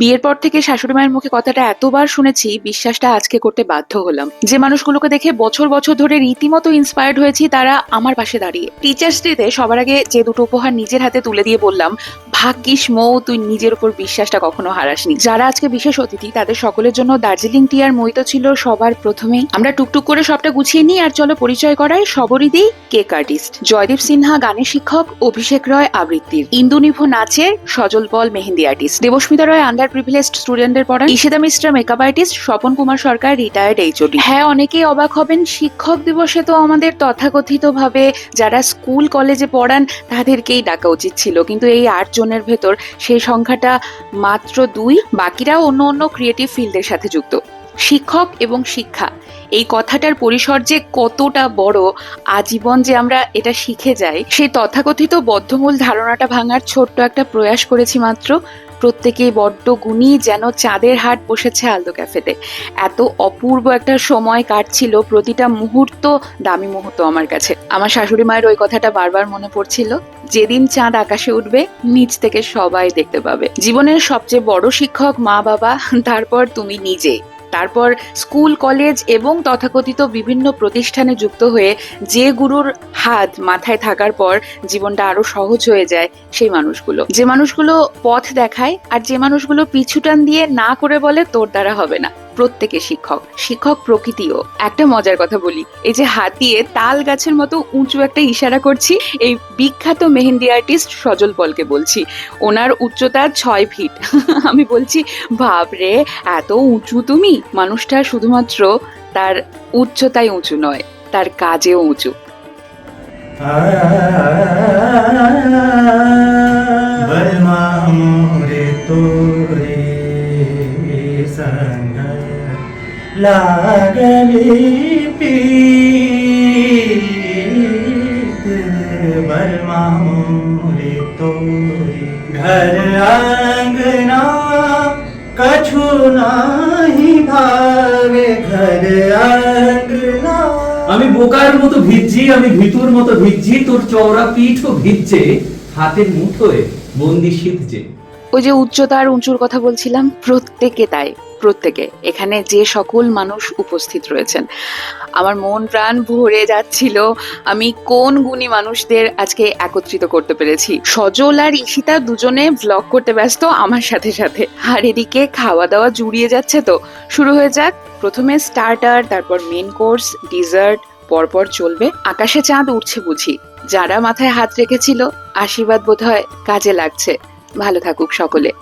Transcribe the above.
বিয়ের পর থেকে শাশুড়ি মায়ের মুখে কথাটা এতবার শুনেছি, বিশ্বাসটা আজকে করতে বাধ্য হলাম। যে মানুষগুলোকে দেখে বছর বছর ধরে রীতিমতো ইন্সপায়ার্ড হয়েছি তারা আমার পাশে দাঁড়িয়ে। টিচার্স ডেতে সবার আগে যে দুটো উপহার নিজের হাতে তুলে দিয়ে বললাম, ভাগ্যিস মৌ, তুই নিজের উপর বিশ্বাসটা কখনো হারাসনি। যারা আজকে বিশেষ অতিথি, তাদের সকলের জন্য দার্জিলিং টি আর মইতো ছিল সবার প্রথমেই। আমরা টুকটুক করে সবটা গুছিয়ে নিই আর চলো পরিচয় করাই সবরই দিই কেক আর্টিস্ট জয়দীপ সিনহা, গানের শিক্ষক, অভিষেক রয়, আবৃত্তির। ইন্দুনিভ নাচের Sajal Paul mehndi artist Debasmita Roy underprivileged স্টুডেন্টদের পড়ান। Ishida Mishra makeup artist Swapan Kumar Sarkar retired HOD হ্যাঁ অনেকেই অবাক হবেন। শিক্ষক দিবসে তো আমাদের তথাকথিত ভাবে যারা স্কুল কলেজে পড়ান তাদেরকেই ডাকা উচিত ছিল। কিন্তু এই আট জনের ভেতর সেই সংখ্যাটা মাত্র দুই। বাকিরা অন্য অন্য ক্রিয়েটিভ ফিল্ডের সাথে যুক্ত। শিক্ষক এবং শিক্ষা। এই কথাটার পরিসর যে কতটা বড়, আজীবন যে আমরা এটা শিখে যাই সেই তথাকথিত বদ্ধমূল ধারণাটা ভাঙার ছোট্ট একটা প্রয়াস করেছি মাত্র। প্রত্যেকেই বড্ড গুণী যেন চাঁদের হাট বসেছে আলদো ক্যাফেতে। এত অপূর্ব একটা সময় কাটছিল প্রতিটা মুহূর্ত, দামি মুহূর্ত আমার কাছে। আমার শাশুড়ি মায়ের ওই কথাটা বারবার মনে পড়ছিল, যেদিন চাঁদ আকাশে উঠবে, নিচ থেকে সবাই দেখতে পাবে। জীবনের সবচেয়ে বড় শিক্ষক মা বাবা তারপর তুমি নিজে তারপর স্কুল, কলেজ এবং তথাকথিত বিভিন্ন প্রতিষ্ঠানে যুক্ত হয়ে যে গুরুর হাত মাথায় থাকার পর জীবনটা আরও সহজ হয়ে যায় সেই মানুষগুলো। যে মানুষগুলো পথ দেখায় আর যে মানুষগুলো পিছুটান দিয়ে না করে বলে তোর দ্বারা হবে না। প্রত্যেকে শিক্ষক শিক্ষক প্রকৃতিও একটা মজার কথা বলি এই যে হাত দিয়ে তাল গাছের মতো উঁচু একটা ইশারা করছি এই বিখ্যাত মেহেন্দি আর্টিস্ট সজল পলকে বলছি ওনার উচ্চতা ছয় ফিট আমি বলছি বাপরে এত উঁচু তুমি মানুষটা শুধুমাত্র তার উচ্চতায় উঁচু নয় তার কাজেও উঁচু बलमा मोरे तोरे लागली पीत बलमा मोरे तोरे घर आंगना कछु नाही भावे घर आंगना আমি বোকার মতো ভিজছি আমি ভিতুর মতো ভিজছি তোর চওড়া পিঠও ভিজছে হাতের মুঠোয় বন্দি শীতছে ওই যে উচ্চতা আর উঁচুর কথা বলছিলাম প্রত্যেকে তাই প্রত্যেকে। এখানে যে সকল মানুষ উপস্থিত রয়েছেন। আমার মন প্রাণ ভরে যাচ্ছিল, আমি কোন গুণী মানুষদের আজকে একত্রিত করতে পেরেছি। সজল আর ঈশিতা দুজনে ব্লগ করতে ব্যস্ত আমার সাথে সাথে। আর এদিকে খাওয়া দাওয়া জুড়িয়ে যাচ্ছে তো। শুরু হয়ে যাক। প্রথমে স্টার্টার তারপর মেন কোর্স ডিজার্ট পরপর চলবে। আকাশে চাঁদ উঠছে বুঝি। যারা মাথায় হাত রেখেছিল, আশীর্বাদ বোধহয় কাজে লাগছে। ভালো থাকুক সকলে।